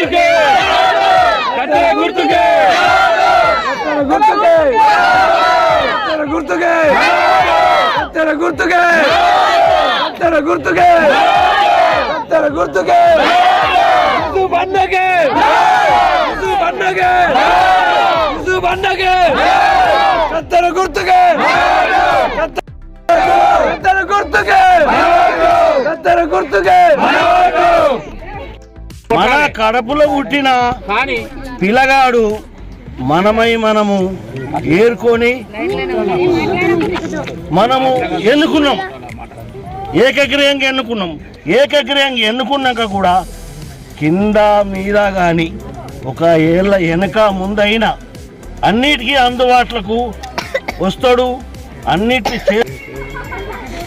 గుర్తుకే కట్టెల గుర్తుకే కత్తెర గుర్తుకే కత్తెర గుర్తుకే కత్తెర గుర్తుకే కత్తెర గుర్తుకే ఇది బండకే ఇది బండకే ఇది బండకే కత్తెర గుర్తుకే కత్తెర గుర్తుకే కత్తెర గుర్తుకే మన కడపలో పుట్టిన పిల్లగాడు మనమై మనము ఏరుకొని మనము ఎన్నుకున్నాం. ఏకగ్రీయంగా ఎన్నుకున్నాం. ఏకగ్రీయంగా ఎన్నుకున్నాక కూడా కింద మీద కానీ ఒక ఏళ్ళ వెనక ముందైనా అన్నిటికీ అందుబాటులకు వస్తాడు. అన్నిటి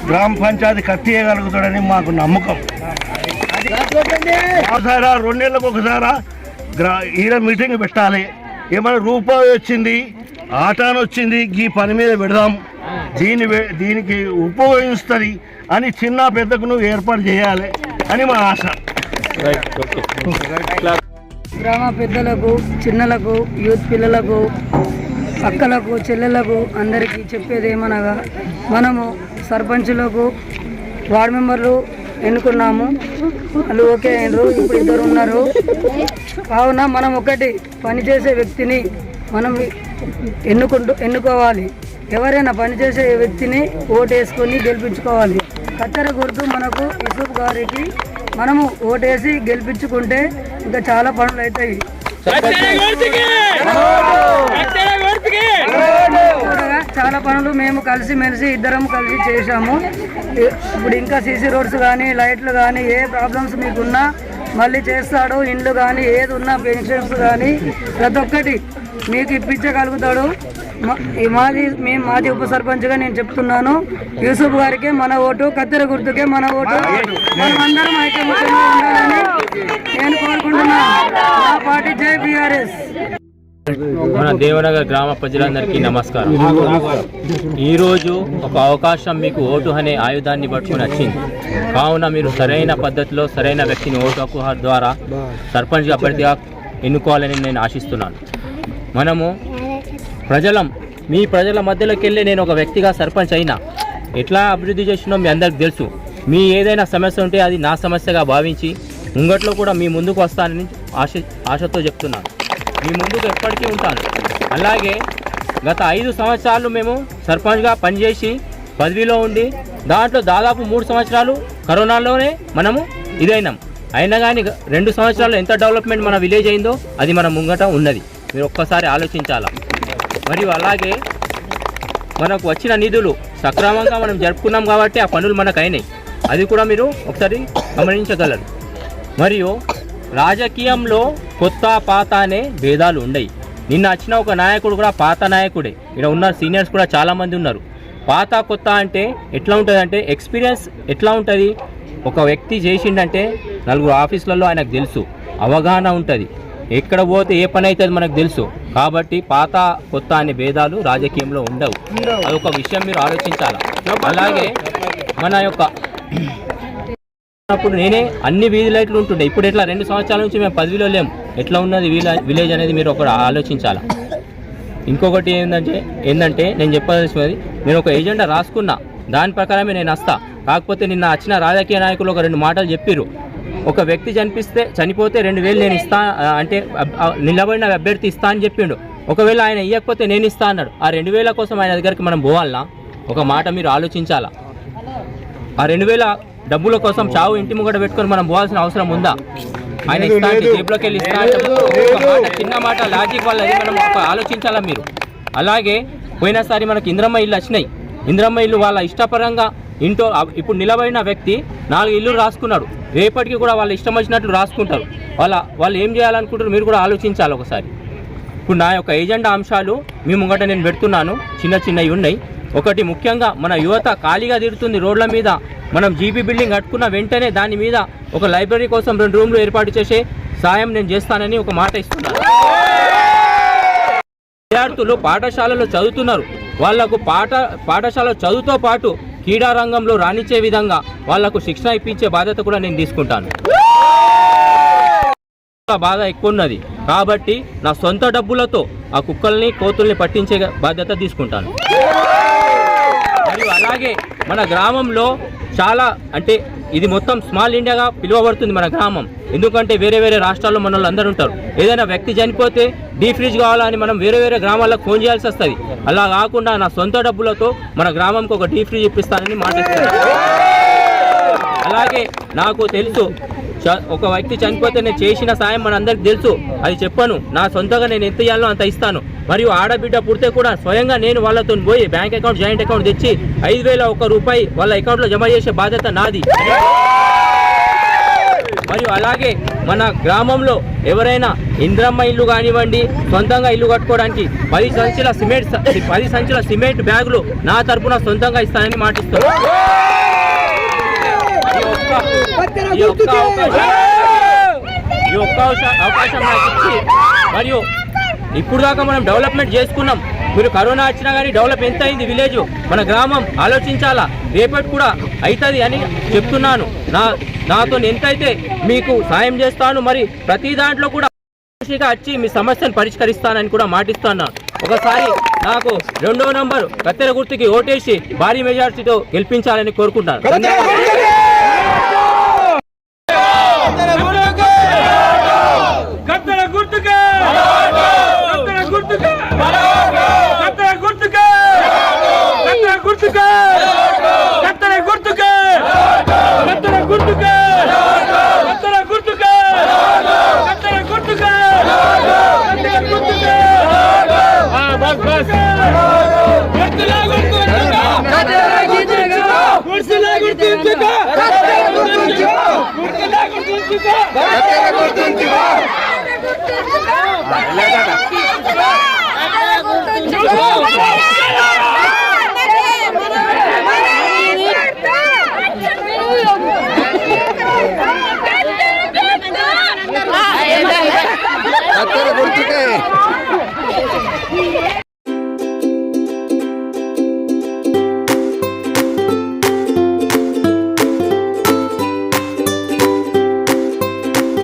గ్రామ పంచాయతీ కట్టేయగలుగుతాడని మాకు నమ్మకం. ఒకసారా రెండేళ్ళకు ఒకసారా గ్రా ఈడ మీటింగ్ పెట్టాలి. ఏమైనా రూపాయి వచ్చింది ఆటాన్ వచ్చింది ఈ పని మీద పెడదాం. దీని దీనికి ఉపయోగిస్తుంది అని చిన్న పెద్దకు నువ్వు ఏర్పాటు చేయాలి అని మా ఆశ. గ్రామ పెద్దలకు చిన్నలకు యూత్ పిల్లలకు అక్కలకు చెల్లెలకు అందరికీ చెప్పేది ఏమనగా మనము సర్పంచులకు వార్డు మెంబర్లు ఎన్నుకున్నాము. వాళ్ళు ఓకే అయినరు ఇప్పుడు ఇద్దరు ఉన్నారు. కావున మనం ఒకటి పనిచేసే వ్యక్తిని మనం ఎన్నుకుంటూ ఎన్నుకోవాలి. ఎవరైనా పనిచేసే వ్యక్తిని ఓటేసుకొని గెలిపించుకోవాలి. కత్తెర గుర్తు మనకు యూసుఫ్ గారికి మనము ఓటేసి గెలిపించుకుంటే ఇంకా చాలా పనులు అవుతాయి చాలా పనులు మేము కలిసి మెలిసి ఇద్దరం కలిసి చేశాము. ఇప్పుడు ఇంకా సీసీ రోడ్స్ కానీ లైట్లు కానీ ఏ ప్రాబ్లమ్స్ మీకున్నా మళ్ళీ చేస్తాడు. ఇండ్లు కానీ ఏది ఉన్నా పెన్షన్స్ కానీ ప్రతి ఒక్కటి మీకు ఇప్పించగలుగుతాడు. మాది మేము మాది ఉప సర్పంచ్గా నేను చెప్తున్నాను. యూసుఫ్ గారికి మన ఓటు కత్తెర గుర్తుకే మన ఓటు. మనమందరం అందరం ఐక్యమత్యంగా ఉండాలని నేను కోరుకుంటున్నాను. నా పార్టీ జై బీఆర్ఎస్. మన దేవనగర్ గ్రామ ప్రజలందరికీ నమస్కారం. ఈరోజు ఒక అవకాశం మీకు ఓటు అనే ఆయుధాన్ని పట్టుకుని వచ్చింది. కావున మీరు సరైన పద్ధతిలో సరైన వ్యక్తిని ఓటు హక్కు ద్వారా సర్పంచ్ అభ్యర్థిగా ఎన్నుకోవాలని నేను ఆశిస్తున్నాను. మనము ప్రజలం మీ ప్రజల మధ్యలోకి వెళ్ళి నేను ఒక వ్యక్తిగా సర్పంచ్ అయినా ఎట్లా అభివృద్ధి చేసినో మీ అందరికి తెలుసు. మీ ఏదైనా సమస్య ఉంటే అది నా సమస్యగా భావించి ముంగట్లో కూడా మీ ముందుకు వస్తానని ఆశ ఆశతో చెప్తున్నాను. మీ ముందుకు ఎప్పటికీ ఉంటాను. అలాగే గత ఐదు సంవత్సరాలు మేము సర్పంచ్గా పనిచేసి పదవిలో ఉండి దాంట్లో దాదాపు మూడు సంవత్సరాలు కరోనాలోనే మనము ఇదైనాం. అయినా కానీ రెండు సంవత్సరాలు ఎంత డెవలప్మెంట్ మన విలేజ్ అయిందో అది మన ముంగట ఉన్నది. మీరు ఒక్కసారి ఆలోచించాలా? మరియు అలాగే మనకు వచ్చిన నిధులు సక్రమంగా మనం జరుపుకున్నాం కాబట్టి ఆ పనులు మనకు అయినాయి అది కూడా మీరు ఒకసారి గమనించగలరు. మరియు రాజకీయంలో కొత్త పాత అనే భేదాలు ఉండయి. నిన్న వచ్చిన ఒక నాయకుడు కూడా పాత నాయకుడే. ఇక్కడ ఉన్న సీనియర్స్ కూడా చాలామంది ఉన్నారు. పాత కొత్త అంటే ఎట్లా ఉంటుంది అంటే ఎక్స్పీరియన్స్ ఎట్లా ఉంటుంది? ఒక వ్యక్తి చేసిండంటే నలుగురు ఆఫీసులలో ఆయనకు తెలుసు. అవగాహన ఉంటుంది. ఎక్కడ పోతే ఏ పని అవుతుంది మనకు తెలుసు. కాబట్టి పాత కొత్త అనే భేదాలు రాజకీయంలో ఉండవు. అదొక విషయం మీరు ఆలోచించాలి? అలాగే మన యొక్క అప్పుడు నేనే అన్ని వీధి లైట్లు ఉంటుండే. ఇప్పుడు ఎట్లా? రెండు సంవత్సరాల నుంచి మేము పదవిలో లేము ఎట్లా ఉన్నది విలేజ్ అనేది మీరు ఒకటి ఆలోచించాలా? ఇంకొకటి ఏంటంటే ఏంటంటే నేను చెప్పాల్సినది నేను ఒక ఎజెండా రాసుకున్నా. దాని ప్రకారమే నేను వస్తా. కాకపోతే నిన్న వచ్చిన రాజకీయ నాయకులు ఒక రెండు మాటలు చెప్పిర్రు. ఒక వ్యక్తి చనిపిస్తే చనిపోతే రెండు వేలు నేను ఇస్తా అంటే నిలబడిన అభ్యర్థి ఇస్తా అని చెప్పిండు. ఒకవేళ ఆయన ఇవ్వకపోతే నేను ఇస్తా అన్నాడు. ఆ రెండు వేల కోసం ఆయన దగ్గరికి మనం పోవాలనా ఒక మాట మీరు ఆలోచించాలా? ఆ రెండు వేల డబ్బుల కోసం చావు ఇంటి ముంగట పెట్టుకొని మనం పోవాల్సిన అవసరం ఉందా? ఆయన ఇస్తా అంటే జేబులోకి వెళ్ళి ఇస్తా అంటే ఒక మాట చిన్న మాట లాజిక్ వల్ల అది మనం ఆలోచించాలా మీరు? అలాగే పోయినసారి మనకి ఇంద్రమ్మ ఇల్లు వచ్చినాయి. ఇంద్రమ్మ ఇల్లు వాళ్ళ ఇష్టపరంగా ఇంట్లో ఇప్పుడు నిలబడిన వ్యక్తి నాలుగు ఇల్లు రాసుకున్నాడు. రేపటికి కూడా వాళ్ళ ఇష్టం వచ్చినట్లు రాసుకుంటారు. వాళ్ళ వాళ్ళు ఏం చేయాలనుకుంటారు మీరు కూడా ఆలోచించాలి ఒకసారి. ఇప్పుడు నా యొక్క ఏజెండా అంశాలు మీ ముంగట నేను పెడుతున్నాను. చిన్న చిన్నవి ఉన్నాయి. ఒకటి ముఖ్యంగా మన యువత ఖాళీగా తిరుగుతుంది రోడ్ల మీద. మనం జీపీ బిల్డింగ్ కట్టుకున్న వెంటనే దాని మీద ఒక లైబ్రరీ కోసం రెండు రూమ్లు ఏర్పాటు చేసే సాయం నేను చేస్తానని ఒక మాట ఇస్తున్నాను విద్యార్థులు పాఠశాలలో చదువుతున్నారు. వాళ్ళకు పాఠ పాఠశాల చదువుతో పాటు క్రీడా రంగంలో రాణించే విధంగా వాళ్ళకు శిక్షణ ఇప్పించే బాధ్యత కూడా నేను తీసుకుంటాను. బాధ ఎక్కువ ఉన్నది కాబట్టి నా సొంత డబ్బులతో ఆ కుక్కల్ని కోతుల్ని పట్టించే బాధ్యత తీసుకుంటాను. అలాగే మన గ్రామంలో చాలా అంటే ఇది మొత్తం స్మాల్ ఇండియాగా పిలువబడుతుంది మన గ్రామం. ఎందుకంటే వేరే వేరే రాష్ట్రాల్లో మన అందరూ ఉంటారు. ఏదైనా వ్యక్తి చనిపోతే డీ ఫ్రిడ్జ్ కావాలని మనం వేరే వేరే గ్రామాలకు ఫోన్ చేయాల్సి వస్తుంది. అలా కాకుండా నా సొంత డబ్బులతో మన గ్రామంకి ఒక డీ ఫ్రిడ్జ్ ఇప్పిస్తానని మాట అలాగే నాకు తెలుసు ఒక వ్యక్తి చనిపోతే నేను చేసిన సాయం మనందరికి తెలుసు. అది చెప్పను. నా సొంతంగా నేను ఎంత ఇవ్వాలో అంత ఇస్తాను. మరియు ఆడబిడ్డ పుడితే కూడా స్వయంగా నేను వాళ్ళతో పోయి బ్యాంక్ అకౌంట్ జాయింట్ అకౌంట్ తెచ్చి ఐదు వేల ఒక రూపాయి వాళ్ళ అకౌంట్లో జమ చేసే బాధ్యత నాది. మరియు అలాగే మన గ్రామంలో ఎవరైనా ఇంద్రమ్మ ఇల్లు కానివ్వండి సొంతంగా ఇల్లు కట్టుకోవడానికి పది సంచుల సిమెంట్ పది సంచుల సిమెంట్ బ్యాగులు నా తరపున సొంతంగా ఇస్తానని మాటిస్తాను ఈ ఒక్క- అవకాశం ఈ ఒక్క అవస- అవకాశం నాకు ఇచ్చి మరియు ఇప్పుడు దాకా మనం డెవలప్మెంట్ చేసుకున్నాం. మీరు కరోనా వచ్చినా కానీ డెవలప్ ఎంత అయింది విలేజ్? మన గ్రామం ఆలోచించాలా? రేపటి కూడా అవుతుంది అని చెప్తున్నాను. నా నాతో ఎంతైతే మీకు సాయం చేస్తాను మరి ప్రతి దాంట్లో కూడా వచ్చి మీ సమస్యను పరిష్కరిస్తానని కూడా మాటిస్తున్నాను ఒకసారి నాకు రెండో నంబర్ కత్తెర గుర్తుకి ఓటేసి భారీ మెజార్టీతో గెలిపించాలని కోరుకుంటాను